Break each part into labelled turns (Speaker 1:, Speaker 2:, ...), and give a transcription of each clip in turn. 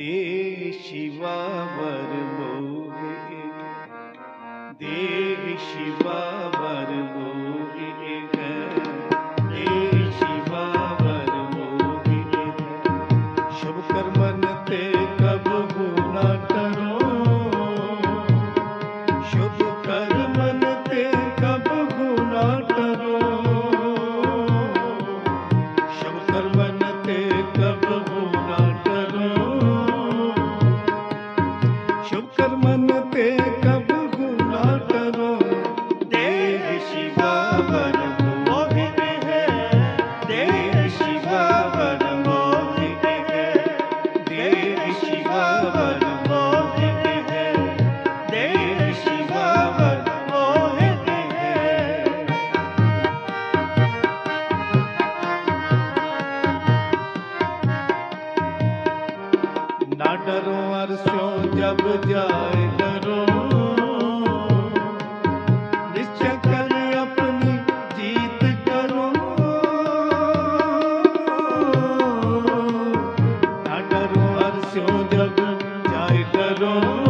Speaker 1: ਦੇ ਸ਼ਿਵਾ ਵਰ ਮੋਹੇ ਦੇ ਸ਼ਿਵਾ ਵਰ ਮੋਹੇ मन पे कब गुना करो डरो अरसों जब जाए डरो निश्चकल अपनी जीत करो ना डरो अरसों जब जाए डरो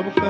Speaker 2: सबका